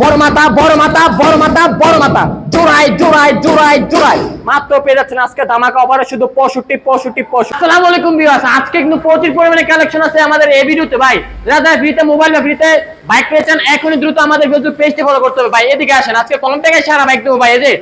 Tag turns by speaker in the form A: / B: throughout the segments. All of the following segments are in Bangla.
A: বড় মাথা বড় মাথা বড় মাথা বড় মাথা। জোড়াই জোড়াই জোড়াই জোড়াই মাত্র পেয়ে যাচ্ছেন আজকে ধামাকা অফারে শুধু পঁয়ষট্টি পঁয়ষট্টি পঁয়ষট্টি। আসসালামু আলাইকুম বিয়াস আজকে কিন্তু প্রচুর পরিমাণে কালেকশন আছে আমাদের এই ভিডিওতে। ভাই যারা যারা ফ্রিতে মোবাইল বা ফ্রিতে বাইক পেয়েছেন এখনই দ্রুত আমাদের ফেসবুক পেজটি ফলো করতে হবে। ভাই এদিকে আসেন আজকে কলম থেকে সারা বাইক দেবো। ভাই এই যে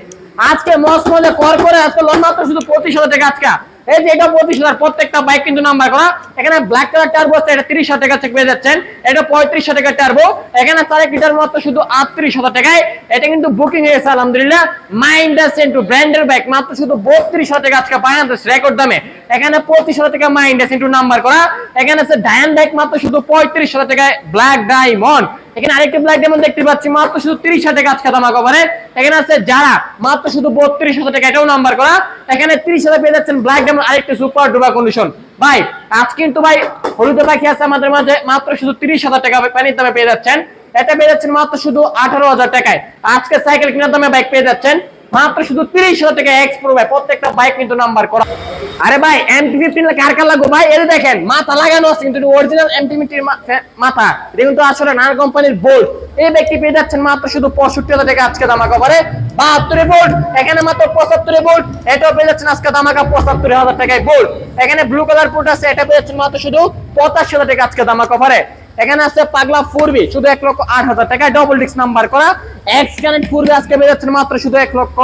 A: আজকে মস্ত মজা কর করে আজকে লোন মাত্র শুধু পঁচিশ হাজার টাকা আজকে। এই যে এটা পঁচিশ হাজার, প্রত্যেকটা বাইক কিন্তু নাম্বার করা। এখানে ব্ল্যাক কালার টার্বো আছে, এটা তিরিশ হাজার টাকা পেয়ে যাচ্ছেন। এটা পঁয়ত্রিশ হাজার টাকা টার্বো এখানে চার এক লিটার মাত্র শুধু আটত্রিশ হাজার টাকায়। এটা কিন্তু বুকিং হয়েছে আলহামদুলিল্লাহ। মাইন্ডা সেন্টু ব্র্যান্ডের বাইক মাত্র শুধু বত্রিশ হাজার টাকা আজকে পায় রেকর্ড দামে। এখানে পঁচিশ হাজার টাকা মাইন্ডা সেন্টু নাম্বার করা। এখানে আছে ডায়ন বাইক মাত্র শুধু পঁয়ত্রিশ হাজার টাকায় ব্ল্যাক ডায়মন্ড এখানে আরেকটি দেখতে পাচ্ছি, মাত্র শুধু তিরিশ হাজার দামা কভারে এখানে আছে যারা, মাত্র শুধু বত্রিশ হাজার টাকা, এটাও নাম্বার করা। এখানে তিরিশ হাজার পেয়ে যাচ্ছেন ব্ল্যাক আরেকটি সুপার ডুবা কন্ডিশন ভাই, আজ কিন্তু ভাই হলুদ পাখি আছে আমাদের মাঝে, মাত্র শুধু তিরিশ হাজার টাকা পানির দামে পেয়ে যাচ্ছেন। এটা পেয়ে যাচ্ছেন মাত্র শুধু আঠারো হাজার টাকায়। আজকে সাইকেল কেনার দামে বাইক পেয়ে যাচ্ছেন, মাত্র শুধু তিরিশ হাজার টাকা এক্স ভাই, প্রত্যেকটা বাইক কিন্তু নাম্বার করা। আরে ভাই এমটি ফিফটিন কার কার লাগবো? ভাই এটা দেখেন, মাথা লাগানো আছে কিন্তু অরিজিনাল এমটি ফিফটির মাথা। এটা কিন্তু আসলে নানা কোম্পানির বোল্ট এই ব্যক্তি পেয়ে যাচ্ছেন মাত্র শুধু পঁয়ষট্টি হাজার টাকা আজকে দামাকা করে বাহাত্তরে বোল্ট এখানে মাত্র পঁচাত্তরে বোল্ট এটাও পেয়ে যাচ্ছেন আজকে দামাকা পঁচাত্তর হাজার টাকায় বোল্ট এখানে ব্লু কালার পোর্ট আছে, এটা পেয়ে যাচ্ছেন মাত্র শুধু পঁচাশি হাজার টাকা আজকে দামাকা করে এখানে আছে পাগলা ফুরবি, শুধু এক লক্ষ আট হাজার টাকায় ডবল ডিস্ক নাম্বার করা। এক্স কানেক্ট ফুরবি আজকে পেয়ে মাত্র শুধু এক লক্ষ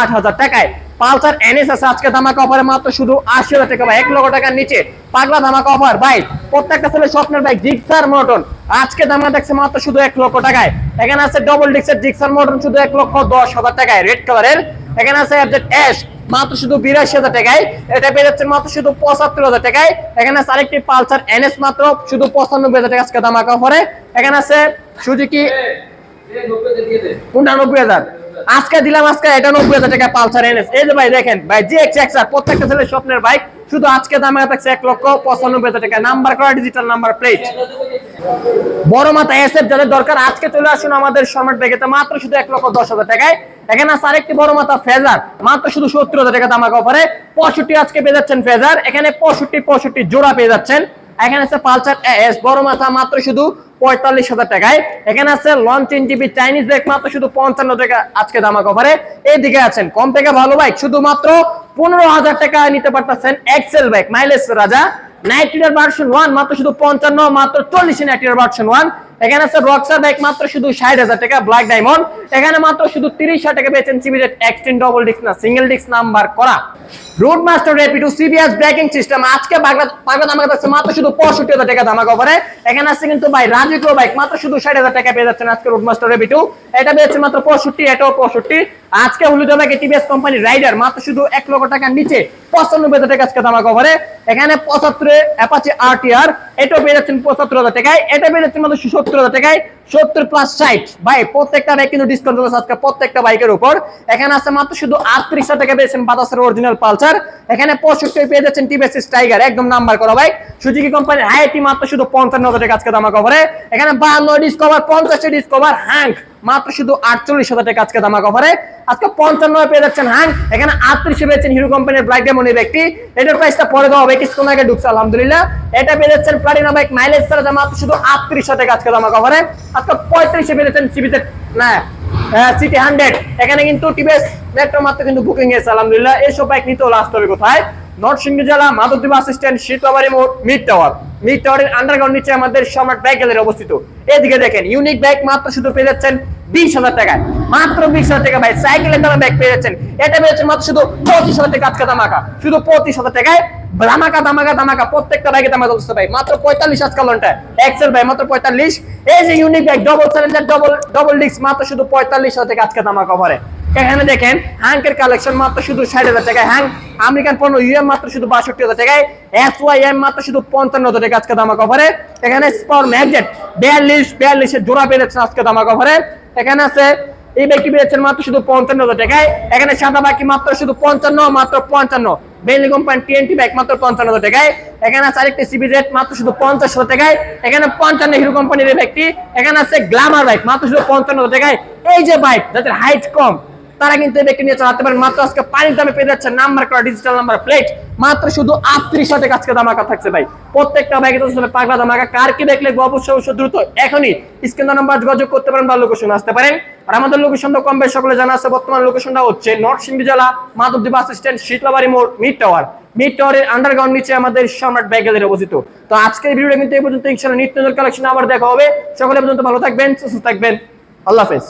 A: আট হাজার টাকায়। পালসার এনএস আছে আজকে ধামাকা অফারে মাত্র শুধু আশি হাজার টাকা। ভাই এক লক্ষ টাকার নিচে পাগলা ধামাকা অফার ভাই, প্রত্যেকটা ছেলে স্বপ্নের বাইক জিক্সার মোটন আজকে দামা দেখছে মাত্র শুধু এক লক্ষ টাকায়। এখানে আছে ডবল ডিক্সের জিক্সার মোটন শুধু এক লক্ষ দশ হাজার টাকায়। রেড কালারের এখানে আছে এস মাত্র শুধু বিরাশি হাজার টাকায়। এটা পেয়ে যাচ্ছে মাত্র শুধু পঁচাত্তর হাজার টাকায়। এখানে আছে আরেকটি পালসার এনএস মাত্র শুধু পঁচানব্বই হাজার টাকা আজকে দাম আঁকা পরে এখানে আছে সুজুকি উনানব্বই হাজার। আজকে দিলাম আজকে এটা নব্বই হাজার টাকা পালসার এনএস। এই যে ভাই দেখেন, ভাই জি এক্স এক্স প্রত্যেকটা ছেলের স্বপ্নের বাইক, শুধু আজকে দামে থাকছে এক লক্ষ পঁচানব্বই হাজার টাকা। নাম্বার করা ডিজিটাল নাম্বার প্লেট বড় মাথা এসএফ যাদের দরকার, আজকে চলে আসুন আমাদের সম্রাট ব্যাগেতে মাত্র শুধু এক লক্ষ দশ হাজার টাকায়। এখানে আছে আরেকটি বড় মাথা ফেজার মাত্র শুধু সত্তর হাজার টাকা দামাক অফারে পঁয়ষট্টি আজকে পেয়ে যাচ্ছেন ফেজার এখানে পঁয়ষট্টি পঁয়ষট্টি জোড়া পেয়ে যাচ্ছেন। এখানে আছে পালসার এস বড় মাথা মাত্র শুধু পঁয়তাল্লিশ হাজার টাকায়। এখানে আছে লঞ্চ জিবি চাইনিজ ব্যাগ মাত্র শুধু পঞ্চান্ন টাকা আজকে দামাক অফারে। এইদিকে আছেন কম থেকে ভালো বাইক শুধুমাত্র পনেরো হাজার টাকা নিতে পারতেছেন এক্সেল বাইক মাইলেজ রাজা। নাইট্রিডার ভার্সন ওয়ান মাত্র শুধু পঞ্চান্ন, মাত্র চল্লিশে নাইট্রিডার ভার্সন ওয়ান এখানে আছে রক্সার বাইক মাত্র শুধু ষাট হাজার টাকা ব্ল্যাক ডায়মন্ড এখানে মাত্র শুধু তিরিশ হাজার টাকা পেয়েছেন সিবিজেট এক্সটেন ডবল ডিস্ক না সিঙ্গেল ডিস্ক নাম্বার করা। রুট মাস্টার রেপিডো সিবিএস ব্রেকিং সিস্টেম আজকে বাগলা বাগলা দামাকা মাত্র শুধু পঁয়ষট্টি হাজার টাকা দামাকা করে এখানে আছে কিন্তু ভাই রাজিকো বাইক মাত্র শুধু ষাট হাজার টাকা পেয়ে যাচ্ছেন আজকে রুট মাস্টার রেপিডো এটা পেয়েছে মাত্র পঁয়ষট্টি, এটাও পঁয়ষট্টি। আজকে হলুদ বাইকে টিভিএস কোম্পানি রাইডার মাত্র শুধু এক লক্ষ টাকার নিচে পঁচানব্বই হাজার টাকা আজকে দামাকা করে এখানে পঁচাত্তরে অ্যাপাচি আরটিআর এটাও পেয়ে যাচ্ছেন পঁচাত্তর হাজার টাকায়। এটা পেয়ে যাচ্ছেন মাত্র সত্তর হাজার টাকায়। সত্তর প্লাস ষাট। ভাই, প্রত্যেকটা বাইক কিন্তু ডিসকাউন্ট রয়েছে আজকে প্রত্যেকটা বাইকের উপর। এখানে আছে মাত্র শুধু আটত্রিশ হাজার টাকা পেয়েছেন বাতাসের অরিজিনাল পালসার। এখানে পঁয়ষট্টি পেয়ে যাচ্ছেন টিভিএস টাইগার একদম নাম্বার করা বাইক সুজুকি কোম্পানির আইআইটি মাত্র শুধু পঞ্চান্ন হাজার টাকা আজকে দামা কভারে এখানে বাহান্ন ডিসকভার পঞ্চাশটি ডিসকভার হ্যাঙ্ক মাত্র শুধু আটচল্লিশ হাজার টাকা আজকে দামা কভারে আজকে পঞ্চান্ন পেয়ে যাচ্ছেন হ্যাং এখানে আটত্রিশে পেয়েছেন হিরো কোম্পানির ব্ল্যাক ডেমনের ব্যক্তি। এটার প্রাইসটা পরে দেওয়া হবে কিছুক্ষণ আগে ঢুকছে, আলহামদুলিল্লাহ। এটা পেয়ে যাচ্ছেন প্লাটিনা বাইক মাইলেজ ছাড়া মাত্র শুধু আটত্রিশ হাজার টাকা আজকে দামা কভারে আজকে পঁয়ত্রিশে পেয়ে যাচ্ছেন সিবিতে না সিটি হান্ড্রেড এখানে কিন্তু টিভিএস মেট্রো মাত্র কিন্তু বুকিং হয়েছে আলহামদুলিল্লাহ। এইসব বাইক নিতেও লাস্ট হবে কোথায়? নরসিংহ জেলা মাধবদ্বীপ আসিস্ট্যান্ট শীতলাবাড়ি মোড়, মিড টাওয়ার। মিড টাওয়ারের আন্ডারগ্রাউন্ড নিচে আমাদের সম্রাট ব্যাগ গ্যালারি অবস্থিত। এদিকে দেখেন ইউনিক ব্যাগ মাত্র শুধু পেয়ে যাচ্ছেন বিশ হাজার টাকায়। মাত্র বিশ হাজার টাকা ভাই সাইকেলের দামে ব্যাগ পেয়ে যাচ্ছেন। এটা পেয়ে যাচ্ছেন মাত্র শুধু পঁচিশ হাজার টাকা আজকে দামাকা শুধু পঁচিশ হাজার টাকায় দামাকা দামাকা দামাকা প্রত্যেকটা ব্যাগে দামা চলছে ভাই। মাত্র পঁয়তাল্লিশ আজকাল লনটা। এক্সেল ভাই, মাত্র পঁয়তাল্লিশ। এই যে unique bag double challenger double double disc মাত্র শুধু পঁয়তাল্লিশ হাজার টাকা আজকে দামা কভারে এখানে দেখেন হ্যাঙ্কের কালেকশন মাত্র শুধু ষাট হাজার টাকায়। হ্যাং, আমেরিকান পণ্য ইউএম মাত্র শুধু বাষট্টি হাজার টাকায়। এস ওয়াই এম মাত্র শুধু পঞ্চান্ন হাজার টাকা আজকে দামা কভারে এখানে স্পার ম্যাগজেট বিয়াল্লিশ, বিয়াল্লিশের জোড়া পেয়ে যাচ্ছেন আজকে দামা কভারে এখানে আছে, এই ব্যক্তি পেয়েছেন মাত্র শুধু পঞ্চান্ন হাজার টাকায়। এখানে সাদা বাকি মাত্র শুধু পঞ্চান্ন, মাত্র পঞ্চান্ন। বেলি কোম্পানি টিএনটি ব্যাগ মাত্র পঞ্চান্ন হাজার টাকায়। এখানে আছে আরেকটি সিবি রেট মাত্র শুধু পঞ্চাশ হাজার টাকায়। এখানে পঞ্চান্ন হিরো কোম্পানির ব্যক্তি এখানে আছে গ্লামার বাইক মাত্র শুধু পঞ্চান্ন হাজার টাকায়। এই যে বাইক যাদের হাইট কম তারা কিন্তু এই নিয়ে চালাতে পারেন। মাত্র আজকে পানির দামে পেয়ে যাচ্ছে নাম্বার করা ডিজিটাল নাম্বার প্লেট মাত্র শুধু আটত্রিশ হাজার আজকে দামাকা থাকছে ভাই। প্রত্যেকটা বাইকে তো পাগলা দামাকা কার কি দেখলে অবশ্যই অবশ্যই দ্রুত এখনই স্ক্রিন নাম্বার যোগাযোগ করতে পারেন বা লোকেশন আসতে পারেন। আর আমাদের লোকেশনটা কম বেশ, সকলে জানা আছে, বর্তমান লোকেশনটা হচ্ছে নরসিংদী জেলা, মাধবদী বাস স্ট্যান্ড শীতলাবাড়ি মোড় মিড টাওয়ার মিড টাওয়ারের আন্ডারগ্রাউন্ড নিচে আমাদের সম্রাট ব্যাগেলের অবস্থিত। তো আজকের ভিডিওটা কিন্তু এই পর্যন্ত, ইনশাআল্লাহ নিত্য কালেকশন আবার দেখা হবে। সকলে পর্যন্ত ভালো থাকবেন, সুস্থ থাকবেন। আল্লাহ হাফেজ।